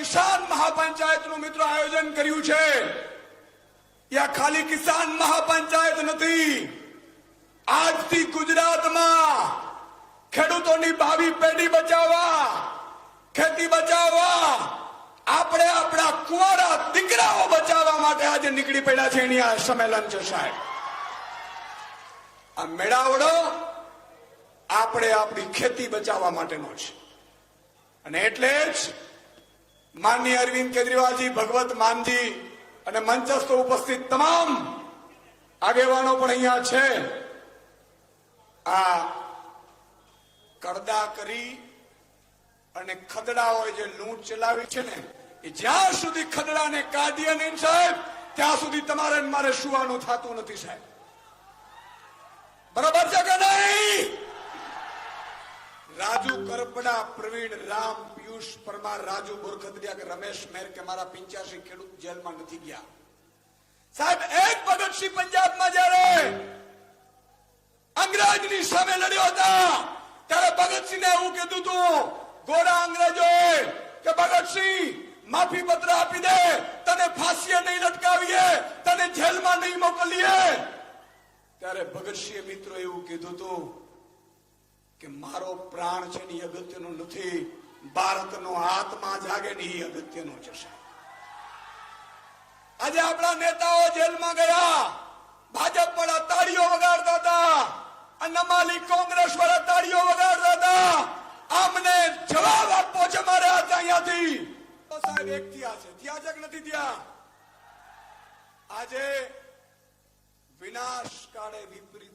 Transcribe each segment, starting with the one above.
કિસાન મહાપંચાયતનું મિત્રો આયોજન કર્યું છે. યા ખાલી કિસાન મહાપંચાયત નથી. આજથી ગુજરાતમાં ખેડૂતોની ભાવિ પેઢી બચાવવા, ખેતી બચાવવા, આપણે આપણા કુંવારા દીકરાઓ બચાવવા માટે આજે નીકળી પડ્યા છે એની આ સંમેલન છે સાહેબ. આ મેળાવડો આપણે આપણી ખેતી બચાવવા માટેનો છે. અને એટલે જ માનનીય અરવિંદ કેજરીવાલજી, ભગવત માનજી અને મંચસ્થ ઉપસ્થિત તમામ આગેવાનો પણ અહીંયા છે. આ કરદા કરી અને ખદડાઓએ જે લૂંટ ચલાવી છે ને, એ જ્યાં સુધી ખદડાને કાઢીએ નહીં સાહેબ, ત્યાં સુધી તમારે મારે સુવાનું થતું નથી સાહેબ. બરોબર છે કે નહીં? રાજુ કરપડા, પ્રવીણ રામ, પિયુષ પરમાર, રાજુ બોરખદડિયા કે રમેશ મેર કે મારા પિંચાસી ખેડૂત જેલમાં નથી ગયા. સાહેબ, એક ભગતસિંહ પંજાબમાં જ્યારે અંગ્રેજની સામે લડ્યો હતા, ત્યારે ભગતસિંહને એવું કીધું હતું ગોરા અંગ્રેજોએ કે ભગતસિંહ, માફી પત્ર આપી દે, તને ફાંસીએ નહીં લટકાવીએ, તને જેલમાં નહીં મોકલીએ. ત્યારે ભગતસિંહે મિત્રો એવું કીધું હતું કે મારો પ્રાણ છે ને અગત્યનો નથી, ભારતનો આત્મા જાગે ને અગત્યનો છે આજે આપણા નેતાઓ જેલમાં ગયા, ભાજપ વાળા તાળીઓ વગાડતા હતા, અને નમાલી કોંગ્રેસ વાળા તાળીઓ વગાડતા હતા. આમને જવાબ આપવો છે મારે અહીંયાથી. સાહેબ, એક થયા છે. થયા છે નથી થયા? આજે વિનાશ કાળે વિપરીત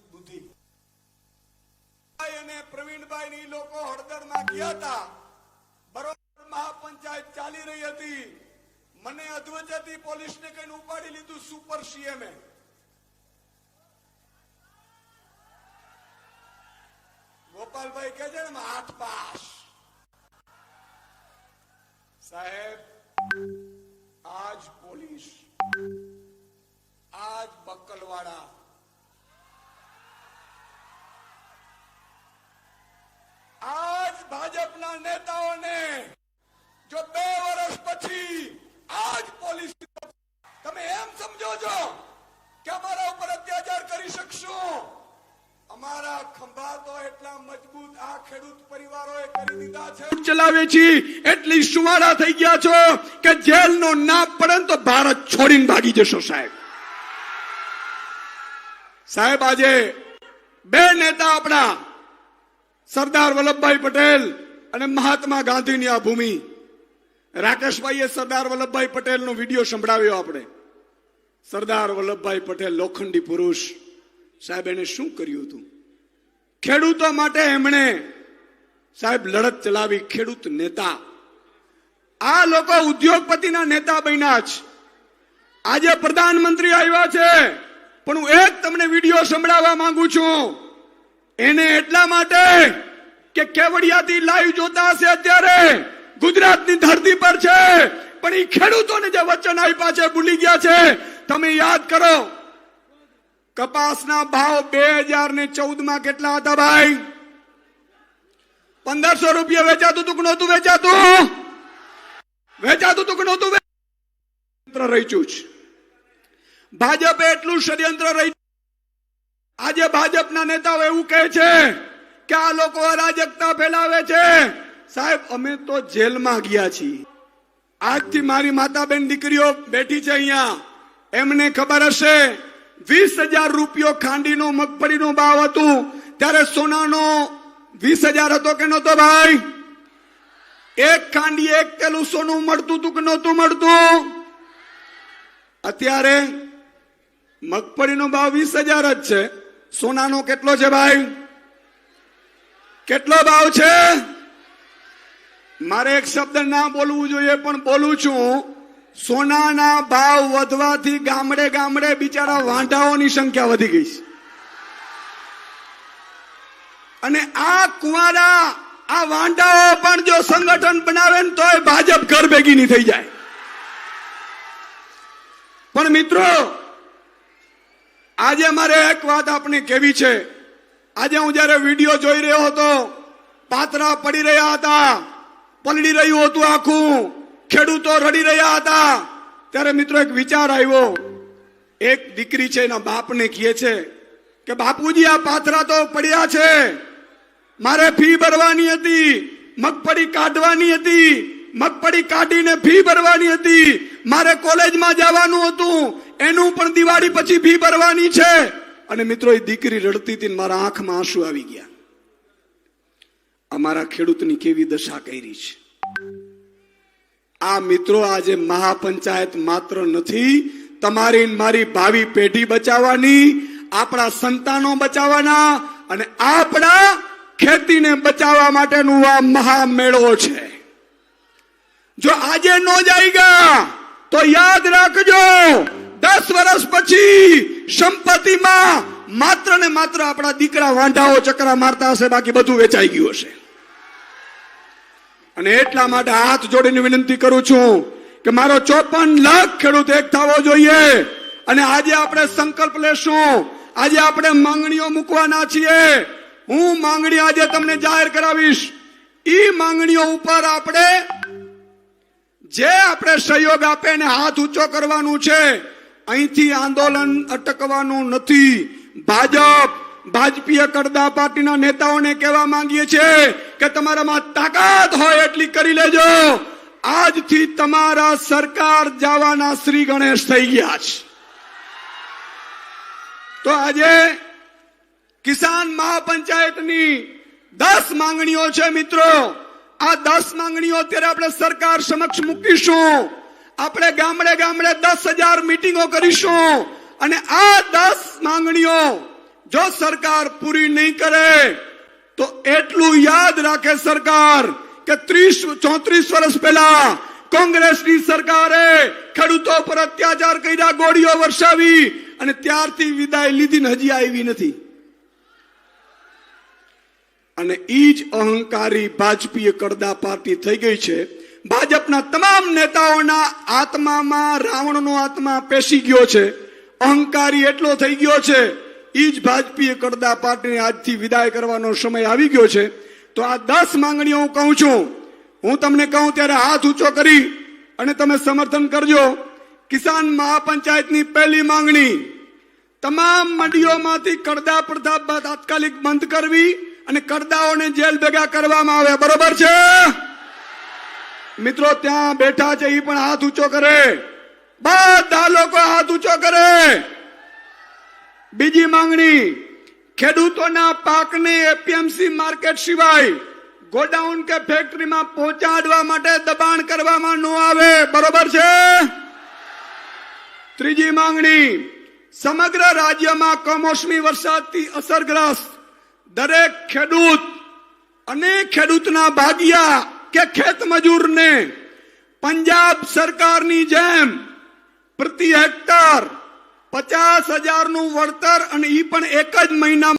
અને પ્રવીણભાઈ ની લોકો હળદરમાં ગયા હતા. બરોબર મહાપંચાયત ચાલી રહી હતી. મને અધવચથી પોલીસને કઈ ઉપાડી લીધું સુપર સીએમએ ગોપાલભાઈ કે છે ને આઠ પાસ. સાહેબ, આજ પોલીસ, આજ બક્કલવાળા સમજો છો કે અમારા ઉપર અત્યાચાર કરી શકશો. અમારા ખંભા તો એટલા મજબૂત આ ખેડૂત પરિવારોએ કરી દીધા છે. ચલાવે છે. એટલી સુવાળા થઈ ગયા છો કે જેલનો ના પડે તો ભારત છોડીને ભાગી જશો સાહેબ. સાહેબ, આજે બે નેતા આપણા સરદાર વલ્લભભાઈ પટેલ અને મહાત્મા ગાંધીની આ ભૂમિ. રાકેશભાઈએ સરદાર વલ્લભભાઈ પટેલનો વીડિયો સંભળાવ્યો આપણે. સરદાર વલ્લભભાઈ પટેલ લોખંડી પુરુષ, સાહેબ એને શું કર્યું હતું? ખેડૂતો માટે એમણે સાહેબ લડત ચલાવી ખેડૂત નેતા. આ લોકો ઉદ્યોગપતિના નેતા બન્યા છે આજે પ્રધાનમંત્રી આવ્યા છે, પણ હું એક તમને વીડિયો સંભળાવવા માંગુ છું. એને એટલા માટે કે કેવડિયાથી લાઈવ જોતા હશે અત્યારે. ગુજરાતની ધરતી પર છે, પણ એ ખેડૂતોને જે વચન આપ્યા છે ભૂલી ગયા છે. તમે યાદ કરો, કપાસના ભાવ બે હજાર ને ચૌદમાં કેટલા હતા ભાઈ? પંદરસો રૂપિયા વેચાતું હતું કે નહોતું વેચાતું? વેચાતું હતું કે ષડયંત્ર રહી છે. ભાજપે એટલું ષડયંત્ર રહી આજે ભાજપના નેતાઓ એવું કહે છે કે આ લોકો અરાજકતા ફેલાવે છે. સાહેબ, અમે તો જેલમાં ગયા છીએ. આજથી મારી માતા બેન દીકરીઓ બેઠી છે અહીંયા. એમને ખબર હશે. વીસ હજાર રૂપિયો ખાંડીનો, મગફળીનો ભાવ હતું. ત્યારે સોનાનો વીસ હજાર હતો કે નહોતો ભાઈ? એક ખાંડી, એક પેલું સોનું મળતું હતું કે નહોતું મળતું? અત્યારે મગફળીનો ભાવ વીસ હજાર જ છે. સોનાનો કેટલો છે ભાઈ? કેટલો ભાવ છે? મારે એક શબ્દ ના બોલવું જોઈએ, પણ બોલું છું. સોનાના ભાવ વધવાથી ગામડે ગામડે બિચારા વાંઢાઓની સંખ્યા વધી ગઈ છે. અને આ કુંવારા, આ વાંઢાઓ પણ જો સંગઠન બનાવે ને તોય ભાજપ ઘર ભેગી નહીં થઈ જાય. પણ મિત્રો, આજે મારે એક વાત આપણે કેવી છે. આજે હું જયારે વીડિયો જોઈ રહ્યો હતો, પાતરા પડી રહ્યા હતા, પલળી રહ્યું હતું આખું. ખેડૂતો રડી રહ્યા હતા. ત્યારે મિત્રો એક વિચાર આવ્યો. એક દીકરી છે એના બાપને કહે છે કે, બાપુજી, આ પાથરા તો પડ્યા છે. મારે ફી ભરવાની હતી. મગફળી કાઢવાની હતી. મગફળી કાઢીને ફી ભરવાની હતી. મારે કોલેજમાં જવાનું હતું. એનું પણ દિવાળી પછી ફી ભરવાની છે. અને મિત્રો, એ દીકરી રડતી હતી મારા આંખમાં આંસુ આવી ગયા. અમારા ખેડૂતની કેવી દશા કરી છે? આ મિત્રો આજે મહાપંચાયત માત્ર નથી, તમારી મારી ભાવિ પેઢી બચાવવાની, આપણા સંતાનો બચાવવાના અને આપણા ખેતીને બચાવવા માટેનું આ મહામેળો છે. જો આજે નો જાયગા તો યાદ રાખજો, દસ વર્ષ પછી સંપત્તિમાં માત્ર ને માત્ર આપણા દીકરા વાંઢાઓ ચકરા મારતા હશે, બાકી બધું વેચાઈ ગયું હશે. અને એટલા માટે હાથ જોડીને વિનંતી કરું છું કે મારો ચોપન લાખ ખેડૂત એક થવો જોઈએ. અને આજે આપણે સંકલ્પ લેશું. આજે આપણે માંગણીઓ મૂકવાના છીએ. હું માંગણી આજે તમને જાહેર કરાવીશ. ઈ માંગણીઓ ઉપર આપણે જે આપણે સહયોગ આપે ને હાથ ઊંચો કરવાનું છે. અહીંથી આંદોલન અટકવાનું નથી. ભાજપ ભાજપીય કરદા પાર્ટીના નેતાઓને કહેવા માંગીએ છીએ કે તમારામાં તાકાત હોય એટલી કરી લેજો. આજથી તમારા સરકાર જવાના શ્રી ગણેશ થઈ ગયા છે. તો આજે કિસાન મહાપંચાયતની દસ માંગણીઓ છે મિત્રો. આ દસ માંગણીઓ અત્યારે આપણે સરકાર સમક્ષ મૂકીશું. આપણે ગામડે ગામડે દસ હજાર મિટિંગો કરીશું. અને આ દસ માંગણીઓ જો સરકાર પૂરી નહીં કરે, તો એટલું યાદ રાખે સરકાર કે ત્રીસ, ચોત્રીસ વર્ષ પહેલા કોંગ્રેસની સરકારે ખેડૂતો પર અત્યાચાર કર્યા, ગોળીઓ વરસાવી અને ત્યારથી વિદાય લીધી હજી આવી નથી. અને ઈ જ અહંકારી ભાજપીય કરદા પાર્ટી થઈ ગઈ છે. ભાજપના તમામ નેતાઓના આત્મામાં રાવણનો આત્મા પેસી ગયો છે. અહંકારી એટલો થઈ ગયો છે ઈ જ ભાજપીય કરદા પાર્ટીને આજથી વિદાય કરવાનો સમય આવી ગયો છે. તો આ દસ માંગણીઓ હું કહું છું. હું તમને કહું ત્યારે હાથ ઊંચો કરી અને તમે સમર્થન કરજો. કિસાન મહાપંચાયતની પહેલી માંગણી, તમામ મંડીઓમાંથી કરદા પ્રથા તાત્કાલિક બંધ કરવી અને કરદાઓને જેલ ભેગા કરવામાં આવે બરોબર છે? મિત્રો, ત્યાં બેઠા છે એ પણ હાથ ઊંચો કરે. બધા લોકો હાથ ઊંચો કરે. બીજી માંગણી, ખેડૂતોના પાકને એપીએમસી માર્કેટ સિવાય ગોડાઉન કે ફેક્ટરીમાં પહોંચાડવા માટે દબાણ કરવામાં ન આવે. બરોબર છે? ત્રીજી માંગણી, સમગ્ર રાજ્યમાં કમોસમી વરસાદથી અસરગ્રસ્ત દરેક ખેડૂત અને ખેડૂતના ભાગિયા કે ખેત મજૂરને પંજાબ સરકારની જેમ પ્રતિ હેક્ટર પચાસ હજારનું વળતર અને એ પણ એક જ મહિનામાં.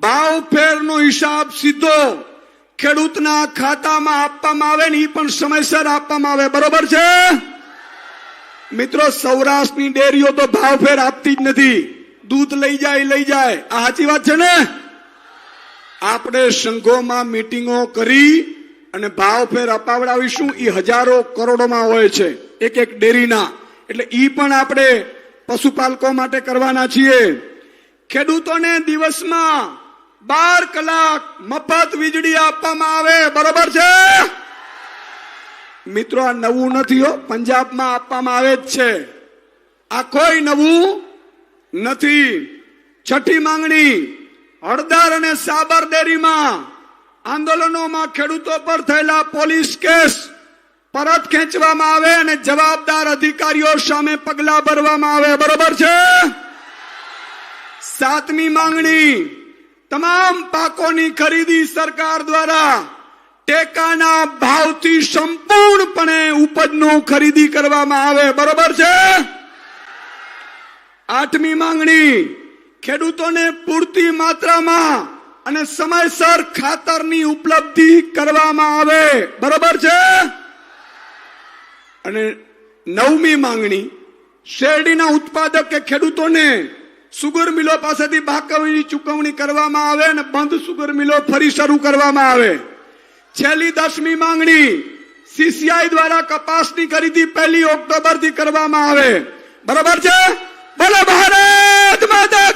ભાવ ફેરનો હિસાબ સીધો ખેડૂતના ખાતામાં આપવામાં આવે ને એ પણ સમયસર આપવામાં આવે. બરોબર છે? મિત્રો, સૌરાષ્ટ્રની ડેરીઓ તો ભાવ ફેર આપતી જ નથી. દૂધ લઈ જાય લઈ જાય. આ સાચી વાત છે ને? આપણે સંઘોમાં મીટિંગો કરી અને ભાવ ફેર અપાવડાવીશું. એ હજારો કરોડોમાં હોય છે. એક એક ડેરીના. એટલે એ પણ આપણે પશુપાલકો માટે કરવાના છીએ. ખેડૂતોને દિવસમાં બાર કલાક મફત વીજળી આપવામાં આવે. બરોબર છે? મિત્રો, આ નવું નથી હો. પંજાબમાં આપવામાં આવે જ છે. આ કોઈ નવું નથી. છઠ્ઠી માંગણી, હળદર અને સાબર ડેરીમાં આંદોલનોમાં ખેડૂતો પર થયેલા પોલીસ કેસ. પરત ખેંચવામાં આવે અને જવાબદાર અધિકારીઓ સામે પગલા ભરવામાં આવે. બરોબર છે? સાતમી માંગણી. તમામ પાકોની ખરીદી સરકાર દ્વારા ટેકાના ભાવથી સંપૂર્ણપણે ઉપજનું ખરીદી કરવામાં આવે. બરોબર છે? આઠમી માંગણી. ખેડૂતોને પૂરતી માત્રામાં અને સમયસર ખાતરની ઉપલબ્ધિ કરવામાં આવે. બરોબર છે? અને નવમી માંગણી, શેરડીના ઉત્પાદક કે ખેડૂતોને સુગર મિલો પાસેથી બાકીની ચૂકવણી કરવામાં આવે અને બંધ સુગર મિલો ફરી શરૂ કરવામાં આવે. છેલ્લી દસમી માંગણી, સીસીઆઈ દ્વારા કપાસની ખરીદી પહેલી ઓક્ટોબરથી કરવામાં આવે. બરાબર છે? બોલો, ભારત માતા